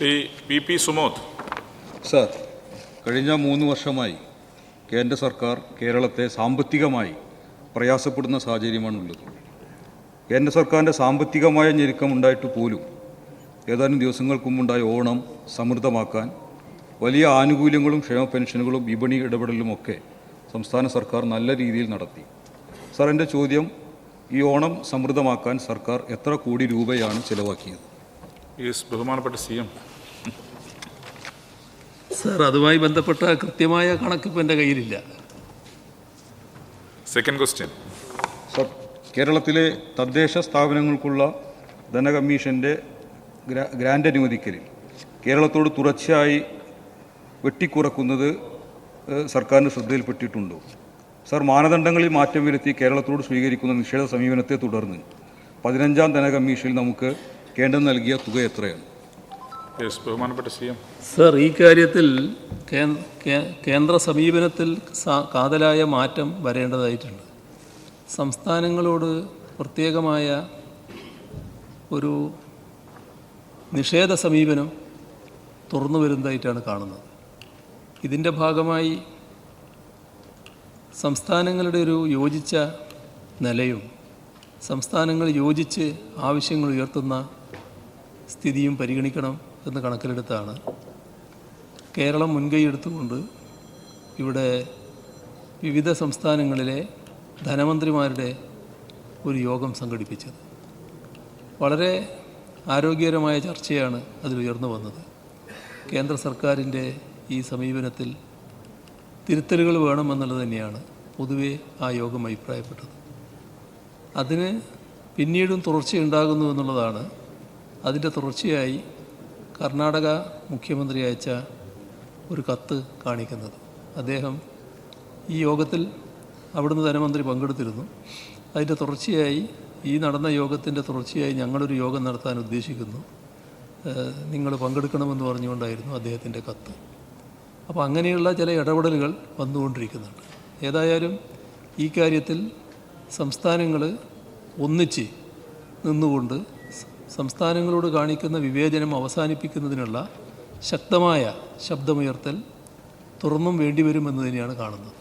Shri P P Sumod. Sir കഴിഞ്ഞ മൂന്ന് വർഷമായി കേന്ദ്ര സർക്കാർ കേരളത്തെ സാമ്പത്തികമായി പ്രയാസപ്പെടുന്ന സാഹചര്യമാണുള്ളത്. കേന്ദ്ര സർക്കാരിന്റെ സാമ്പത്തികമായ ഞെരുക്കം ഉണ്ടായിട്ട് പോലും ഏതാനും ദിവസങ്ങൾക്ക് മുമ്പുണ്ടായ ഓണം സമൃദ്ധമാക്കാൻ വലിയ ആനുകൂല്യങ്ങളും ക്ഷേമ പെൻഷനുകളും വിപണി ഇടപെടലുമൊക്കെ സംസ്ഥാന സർക്കാർ നല്ല രീതിയിൽ നടത്തി. സാർ എന്റെ ചോദ്യം ഈ ഓണം സമൃദ്ധമാക്കാൻ സർക്കാർ എത്ര കോടി രൂപയാണ് ചിലവാക്കിയത്? ബഹുമാനപ്പെട്ട സി എം. സർ അതുമായി ബന്ധപ്പെട്ട കൃത്യമായ കണക്ക് ഇപ്പം എന്റെ കയ്യിലില്ല. സെക്കൻഡ് ക്വസ്റ്റ്യൻ സർ കേരളത്തിലെ തദ്ദേശ സ്ഥാപനങ്ങൾക്കുള്ള ധനകമ്മീഷന്റെ ഗ്രാ ഗ്രാൻഡ് അനുവദിക്കലിൽ കേരളത്തോട് തുടർച്ചയായി വെട്ടിക്കുറക്കുന്നത് സർക്കാരിന്റെ സർക്കാരിന് ശ്രദ്ധയിൽപ്പെട്ടിട്ടുണ്ടോ? സർ മാനദണ്ഡങ്ങളിൽ മാറ്റം വരുത്തി കേരളത്തോട് സ്വീകരിക്കുന്ന നിഷേധ സമീപനത്തെ തുടർന്ന് പതിനഞ്ചാം ധനകമ്മീഷനിൽ നമുക്ക് കേന്ദ്രം നൽകിയ തുക എത്രയാണ്? ബഹുമാനപ്പെട്ട സി എം. സർ ഈ കാര്യത്തിൽ കേന്ദ്ര സമീപനത്തിൽ കാതലായ മാറ്റം വരേണ്ടതായിട്ടുണ്ട്. സംസ്ഥാനങ്ങളോട് പ്രത്യേകമായ ഒരു നിഷേധ സമീപനം തുറന്നു വരുന്നതായിട്ടാണ് കാണുന്നത്. ഇതിന്റെ ഭാഗമായി സംസ്ഥാനങ്ങളുടെ ഒരു യോജിച്ച നിലയും സംസ്ഥാനങ്ങൾ യോജിച്ച് ആവശ്യങ്ങൾ ഉയർത്തുന്ന സ്ഥിതിയും പരിഗണിക്കണം. എന്ന് കണക്കിലെടുത്താണ്. കേരളം മുൻകൈ എടുത്തുകൊണ്ട് ഇവിടെ വിവിധ സംസ്ഥാനങ്ങളിലെ ധനമന്ത്രിമാരുടെ ഒരു യോഗം സംഘടിപ്പിച്ചത്. വളരെ ആരോഗ്യകരമായ ചർച്ചയാണ് അതിൽ ഉയർന്നു വന്നത്. കേന്ദ്ര സർക്കാരിന്റെ ഈ സമീപനത്തിൽ തിരുത്തലുകൾ വേണമെന്നുള്ളത് തന്നെയാണ് പൊതുവെ ആ യോഗം അഭിപ്രായപ്പെട്ടത്. അതിന് പിന്നീടും തുടർച്ചയുണ്ടാകുന്നു എന്നുള്ളതാണ് അതിന്റെ തുടർച്ചയായി കർണാടക മുഖ്യമന്ത്രി അയച്ച ഒരു കത്ത് കാണിക്കുന്നത്. അദ്ദേഹം ഈ യോഗത്തിൽ അവിടുന്ന് ധനമന്ത്രി പങ്കെടുത്തിരുന്നു. അതിന്റെ തുടർച്ചയായി ഈ നടന്ന യോഗത്തിന്റെ തുടർച്ചയായി ഞങ്ങളൊരു യോഗം നടത്താൻ ഉദ്ദേശിക്കുന്നു. നിങ്ങൾ പങ്കെടുക്കണമെന്ന് പറഞ്ഞുകൊണ്ടായിരുന്നു അദ്ദേഹത്തിന്റെ കത്ത്. അപ്പോൾ അങ്ങനെയുള്ള ചില ഇടപെടലുകൾ വന്നുകൊണ്ടിരിക്കുന്നുണ്ട്. ഏതായാലും ഈ കാര്യത്തിൽ സംസ്ഥാനങ്ങൾ ഒന്നിച്ച് നിന്നുകൊണ്ട് സംസ്ഥാനങ്ങളോട് കാണിക്കുന്ന വിവേചനം അവസാനിപ്പിക്കുന്നതിനുള്ള ശക്തമായ ശബ്ദമുയർത്തൽ തുറന്നും വേണ്ടിവരുമെന്ന് തന്നെയാണ് കാണുന്നത്.